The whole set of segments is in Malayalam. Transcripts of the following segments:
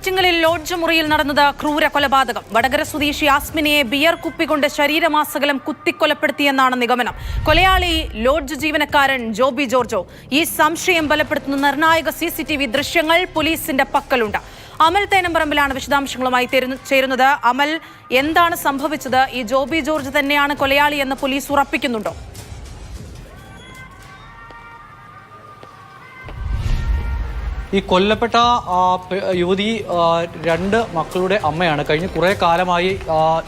ആറ്റിങ്ങലിൽ ലോഡ്ജ് മുറിയിൽ നടന്നത് ക്രൂര കൊലപാതകം. വടകര സ്വദേശി ആസ്മിനയെ ബിയർ കുപ്പികൊണ്ട് ശരീരമാസകലം കുത്തിക്കൊലപ്പെടുത്തിയെന്നാണ് നിഗമനം. കൊലയാളി ലോഡ്ജ് ജീവനക്കാരൻ ജോബി ജോർജോ. ഈ സംശയം ബലപ്പെടുത്തുന്ന നിർണായക സി സി ടി വി ദൃശ്യങ്ങൾ പോലീസിന്റെ പക്കലുണ്ട്. അമൽ തേനമ്പറമ്പിലാണ് വിശദാംശങ്ങളുമായി ചേരുന്നത്. അമൽ എന്താണ് സംഭവിച്ചത്? ഈ ജോബി ജോർജ് തന്നെയാണ് കൊലയാളി എന്ന് പോലീസ് ഉറപ്പിക്കുന്നുണ്ടോ? ഈ കൊല്ലപ്പെട്ട യുവതി രണ്ട് മക്കളുടെ അമ്മയാണ്. കഴിഞ്ഞ കുറേ കാലമായി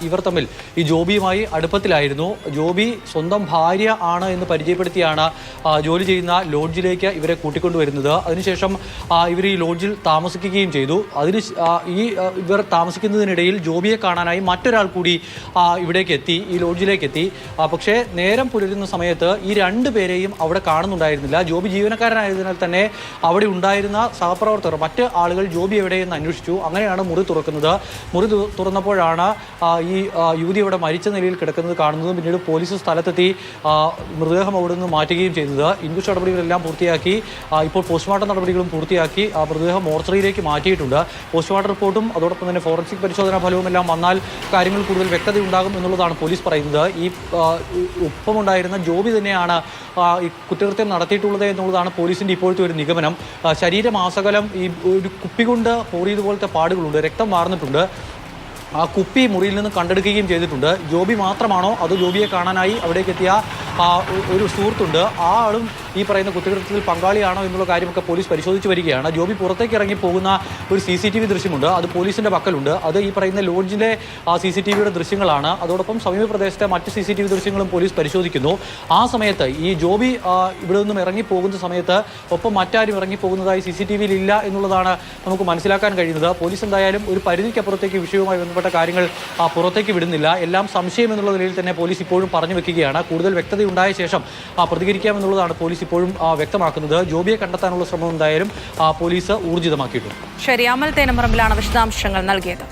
ഇവർ തമ്മിൽ ഈ ജോബിയുമായി അടുപ്പത്തിലായിരുന്നു. ജോബി സ്വന്തം ഭാര്യ ആണ് എന്ന് പരിചയപ്പെടുത്തിയാണ് ജോലി ചെയ്യുന്ന ലോഡ്ജിലേക്ക് ഇവരെ കൂട്ടിക്കൊണ്ടുവരുന്നത്. അതിനുശേഷം ഇവർ ഈ ലോഡ്ജിൽ താമസിക്കുകയും ചെയ്തു. അതിന് ഈ ഇവർ താമസിക്കുന്നതിനിടയിൽ ജോബിയെ കാണാനായി മറ്റൊരാൾ കൂടി ഇവിടേക്ക് എത്തി ഈ ലോഡ്ജിലേക്ക് എത്തി. പക്ഷേ നേരം പുലരുന്ന സമയത്ത് ഈ രണ്ട് പേരെയും അവിടെ കാണുന്നുണ്ടായിരുന്നില്ല. ജോബി ജീവനക്കാരനായതിനാൽ തന്നെ അവിടെ ഉണ്ടായിരുന്ന സഹപ്രവർത്തകർ മറ്റ് ആളുകൾ ജോബി എവിടെയെന്ന് അന്വേഷിച്ചു. അങ്ങനെയാണ് മുറി തുറക്കുന്നത്. മുറി തുറന്നപ്പോഴാണ് ഈ യുവതി അവിടെ മരിച്ച നിലയിൽ കിടക്കുന്നത് കാണുന്നതും പിന്നീട് പോലീസ് സ്ഥലത്തെത്തി മൃതദേഹം അവിടെ നിന്ന് മാറ്റുകയും ചെയ്തത്. ഇൻക്വസ്റ്റ് നടപടികളെല്ലാം പൂർത്തിയാക്കി ഇപ്പോൾ പോസ്റ്റ്മോർട്ടം നടപടികളും പൂർത്തിയാക്കി മൃതദേഹം മോർച്ചറിയിലേക്ക് മാറ്റിയിട്ടുണ്ട്. പോസ്റ്റ്മോർട്ടം റിപ്പോർട്ടും അതോടൊപ്പം തന്നെ ഫോറൻസിക് പരിശോധനാ ഫലവും എല്ലാം വന്നാൽ കാര്യങ്ങൾ കൂടുതൽ വ്യക്തത ഉണ്ടാകും എന്നുള്ളതാണ് പോലീസ് പറയുന്നത്. ഈ ഒപ്പമുണ്ടായിരുന്ന ജോബി തന്നെയാണ് കുറ്റകൃത്യം നടത്തിയിട്ടുള്ളത് എന്നുള്ളതാണ് പോലീസിന്റെ ഇപ്പോഴത്തെ ഒരു നിഗമനം. ആ, ശരീരമാസകലം ഈ ഒരു കുപ്പി കൊണ്ട് പോറിയതുപോലത്തെ പാടുകളുണ്ട് രക്തം വാർന്നിട്ടുണ്ട്. ആ കുപ്പി മുറിയിൽ നിന്ന് കണ്ടെടുക്കുകയും ചെയ്തിട്ടുണ്ട്. ജോബി മാത്രമാണോ? അതോ ജോബിയെ കാണാനായി അവിടേക്ക് എത്തിയ ഒരു സുഹൃത്തുണ്ട്. ആ ആളും ഈ പറയുന്ന കുറ്റകൃത്യത്തിൽ പങ്കാളിയാണോ എന്നുള്ള കാര്യമൊക്കെ പോലീസ് പരിശോധിച്ച് വരികയാണ്. ജോബി പുറത്തേക്ക് ഇറങ്ങി പോകുന്ന ഒരു സി സി ടി വി ദൃശ്യമുണ്ട്. അത് പോലീസിന്റെ പക്കലുണ്ട്. അത് ഈ പറയുന്ന ലോഡ്ജിന്റെ ആ സി സി ടി വിയുടെ ദൃശ്യങ്ങളാണ്. അതോടൊപ്പം സമീപ പ്രദേശത്തെ മറ്റ് സി സി ടി വി ദൃശ്യങ്ങളും പോലീസ് പരിശോധിക്കുന്നു. ആ സമയത്ത് ഈ ജോബി ഇവിടെ നിന്നും ഇറങ്ങി പോകുന്ന സമയത്ത് ഒപ്പം മറ്റാരും ഇറങ്ങി പോകുന്നതായി സി സി ടി വിയിൽ ഇല്ല എന്നുള്ളതാണ് നമുക്ക് മനസ്സിലാക്കാൻ കഴിയുന്നത്. പോലീസ് എന്തായാലും ഒരു പരിധിക്കപ്പുറത്തേക്ക് വിഷയവുമായി ബന്ധപ്പെട്ട കാര്യങ്ങൾ പുറത്തേക്ക് വിടുന്നില്ല. എല്ലാം സംശയം എന്നുള്ള നിലയിൽ തന്നെ പോലീസ് ഇപ്പോഴും പറഞ്ഞു വെക്കുകയാണ്. കൂടുതൽ വ്യക്തത ഉണ്ടായ ശേഷം പ്രതികരിക്കാമെന്നുള്ളതാണ് പോലീസ് ഇപ്പോഴും വ്യക്തമാക്കുന്നത്. ജോബിയെ കണ്ടെത്താനുള്ള ശ്രമം എന്തായാലും പോലീസ് ഊർജിതമാക്കിയിട്ടുണ്ട്. ശരി അമൽ തേനമ്പറമ്പിലാണ് വിശദാംശങ്ങൾ നൽകിയത്.